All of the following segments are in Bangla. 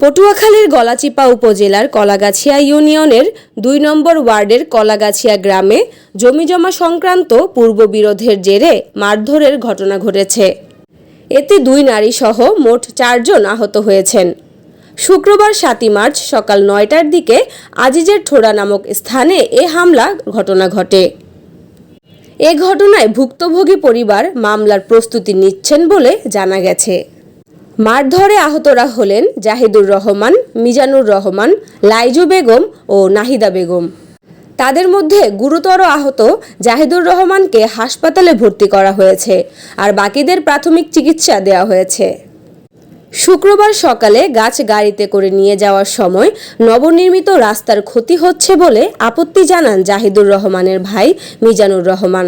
পটুয়াখালীর গলাচিপা উপজেলার কলাগাছিয়া ইউনিয়নের দুই নম্বর ওয়ার্ডের কলাগাছিয়া গ্রামে জমিজমা সংক্রান্ত পূর্ববিরোধের জেরে মারধরের ঘটনা ঘটেছে। এতে দুই নারী সহ মোট চারজন আহত হয়েছেন। শুক্রবার সাতই মার্চ সকাল নয়টার দিকে আজিজের ঠোড়া নামক স্থানে এ হামলা ঘটনা ঘটে। এ ঘটনায় ভুক্তভোগী পরিবার মামলার প্রস্তুতি নিচ্ছেন বলে জানা গেছে। মারধরে আহতরা হলেন জাহিদুর রহমান, মিজানুর রহমান, লাইজু বেগম ও নাহিদা বেগম। তাদের মধ্যে গুরুতর আহত জাহিদুর রহমানকে হাসপাতালে ভর্তি করা হয়েছে আর বাকিদের প্রাথমিক চিকিৎসা দেওয়া হয়েছে। শুক্রবার সকালে গাছ গাড়িতে করে নিয়ে যাওয়ার সময় নবনির্মিত রাস্তার ক্ষতি হচ্ছে বলে আপত্তি জানান জাহিদুর রহমানের ভাই মিজানুর রহমান।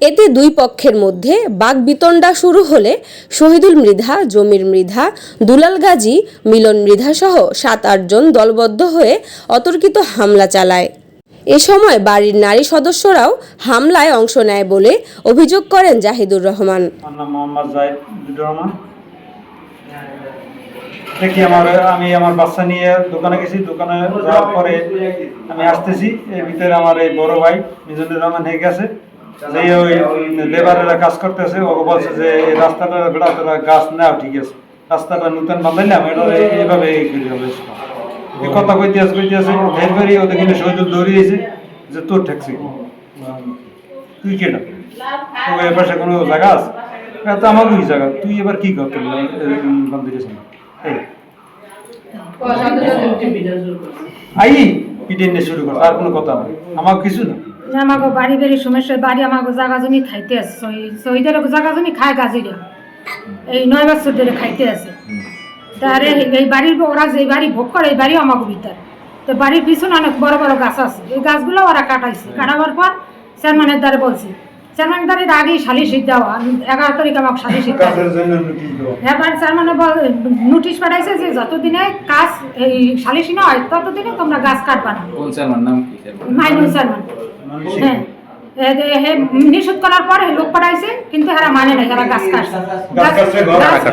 এতে দুই পক্ষের মধ্যে বাগবিতণ্ডা শুরু হলে শহীদুল মৃধা, জমির মৃধা, দুলাল গাজী, মিলন মৃধা সহ সাত আটজন দলবদ্ধ হয়ে অতর্কিত হামলা চালায়। এ সময় বাড়ির নারী সদস্যরাও হামলায় অংশ নেয় বলে অভিযোগ করেন জাহিদুর রহমান। দেখি আমার, আমি আমার বাচ্চা নিয়ে দোকানে গেছি। দোকানে যাওয়ার পরে আমি আসতেছি। এর ভিতরে আমার এই বড় ভাই রহমান হয়ে গেছে যে ওই লেবারেরা কাজ করতেছে ও বলছে যে এই রাস্তাটা বেড়া তোরা গাছ নাও ঠিক আছে। রাস্তাটা নতুন বানাইলাম এটা এইভাবে এই হবে এই কথা কইতে আছে কইতে আছে ভের ভেরি ওদের কিন্তু শহীদুল দৌড়িয়েছে যে তোর ঠেকছি। তুই কেটা তো এ পাশে কোনো জায়গা আছে? তো আমারই জায়গা তুই এবার কি করতে মন্দিরের সামনে এই। আই পিটে নিয়ে শুরু কর আর কোনো কথা নাই। আমার কিছু না। আমাকে বাড়ি বাড়ি সমস্যা বাড়ি আমাকে জাগা জমি খাইতে আছে। শহীদ- শহীদের জাগা জমি খায় গাজিরা। এই নয় বছর ধরে খাইতে আছে। তারে এই বাড়ির ওরা যে বাড়ি ভোগ করে এই বাড়ি আমাকে ভিতর। তো বাড়ির পিছনে অনেক বড় বড় গাছ আছে। এই গাছগুলো ওরা কাটাইছে। কাটাবার পর চেয়ারম্যানের দ্বারে বলছে চেয়ারম্যানের দ্বারে এর আগেই সালিশ দেওয়া। এগারো তারিখ আমাকে সালিশ এবার চেয়ারম্যানে নোটিশ পাঠাইছে যে যতদিনে কাজ এই সালিশি না হয় ততদিনে তোমরা গাছ কাটবা না। কোন চেয়ারম্যান? নাম কি? Chairman Mainul chairman. হ্যাঁ নিষেধ করার পরে লোক পাঠাইছে কিন্তু এরা মানে নাই এরা গাছ কাটছে গাছ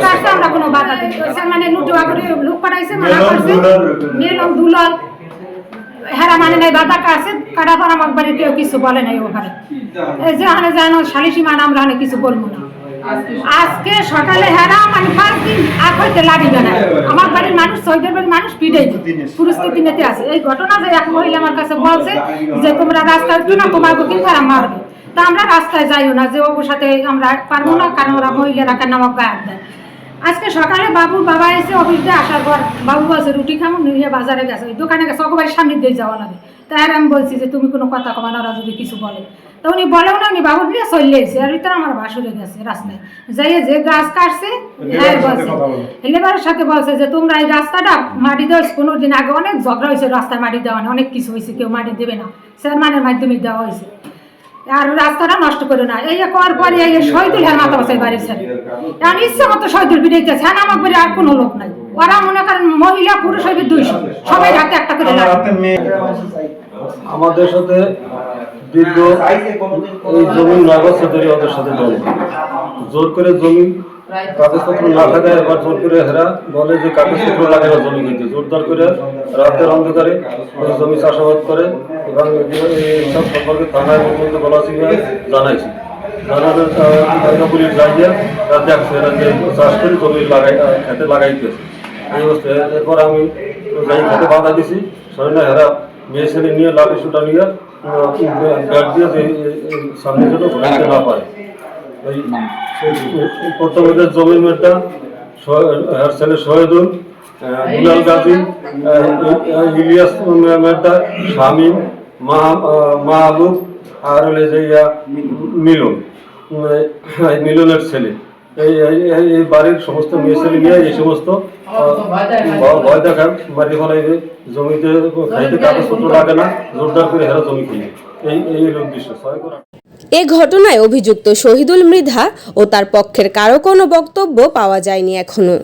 কাটছে, আমরা কোনো বাধা দিই মানে নুটুয়া করে লোক পাঠাইছে মানা করছে। মেলন দুলাল হেরা মানে নাই বাধা কাছে কাটা পর আমার বাড়ি কেউ কিছু বলে নাই ওখানে এই যে হানে যেন সালিসি মান আমরা কিছু বলব না আজকে সকালে হেরা মানে পাঁচ দিন আর হইতে লাগিবে না। আমার বাড়ির মানুষ, সৈদের বাড়ির মানুষ পিড়ে পরিস্থিতি নিতে আছে। এই ঘটনা যে এক মহিলা আমার কাছে বলছে যে, তোমরা রাস্তায় উঠো না তোমার কিন্তু তারা মারবে? তা আমরা রাস্তায় যাইও না, যে ওর সাথে আমরা পারব না, কারণ ওরা মহিলারা কেন আমাকে গায়ে দেয়? আজকে সকালে বাবুর বাবা এসে অফিস আসার পর বাবু বলছে, রুটি খামো, নিয়ে বাজারে গেছে। দোকানে গেছে সবাই সামনে দিয়ে যাওয়া লাগে। তাই আমি বলছি যে, তুমি কোনো কথা কমা না, ওরা যদি কিছু বলে। তো উনি বলেও না উনি বাবুর নিয়ে চলে এসে আর ভিতরে আমার বাসুরে গেছে রাস্তায়। যাইয়ে যে গাছ কাটছে হ্যাঁ লেবারের সাথে বলছে। কথা বলো। সাথে বলছে যে তোমরা এই রাস্তাটা মাটি দেওয়া পনেরো দিন আগে অনেক ঝগড়া হয়েছে রাস্তায় মাটি দেওয়া নেই, অনেক কিছু হয়েছে কেউ মাটি দেবে না। চেয়ারম্যানের মাধ্যমে দেওয়া হয়েছে। আর রাস্তাটা নষ্ট করে না। এই করার পরে এই শহীদুল হ্যাঁ মাথা বসাই বাড়ির সাথে এখন ইচ্ছে মতো শহীদুল বিড়াইতেছে হ্যাঁ আমার বাড়ি আর কোনো লোক নাই। ওরা মনে করেন মহিলা পুরুষ হইবে দুইশো। সবাই হাতে একটা করে আমাদের সাথে দীর্ঘ এই জমি নয় বছর ধরে ওদের সাথে বলে জোর করে জমি কাগজপত্র না থাকায় এবার জোর করে হেরা বলে যে কাগজপত্র লাগে না জমি কিনতে। জোরদার করে রাতের অন্ধকারে ওই জমি চাষাবাদ করে এবং এইসব সম্পর্কে থানায় পর্যন্ত বলা ছিল জানাইছি। জানানোর পুলিশ যাইয়া যে চাষ করে জমি লাগাই খেতে লাগাইতেছে। এই অবস্থায় এরপর আমি যাই খেতে বাধা দিছি। শরীরে হেরা মেয়ে ছেলে নিয়ে লাভ ইস্যুটা নিয়ে দিয়ে সামনে যেন না পারে? এই প্রথমে জমির মেয়েটা ছেলে শহীদুল আহ, দুলাল গাজী আহ, ইলিয়াস মেয়েটা শামীম মাহবুব আর হলে যে মিলন মিলনের ছেলে। এই এই- বাড়ির সমস্ত মেয়ে ছেলে নিয়ে এই সমস্ত ভয় দেখান মারি ফেলাইবে জমিতে খাইতে কাগজপত্র লাগে না জোরদার করে হেরা জমি কিনে। এই এই উদ্দেশ্য ছয় করা। এ ঘটনায় অভিযুক্ত শহীদুল মৃধা ও তার পক্ষের কারও কোনো বক্তব্য পাওয়া যায়নি এখনও।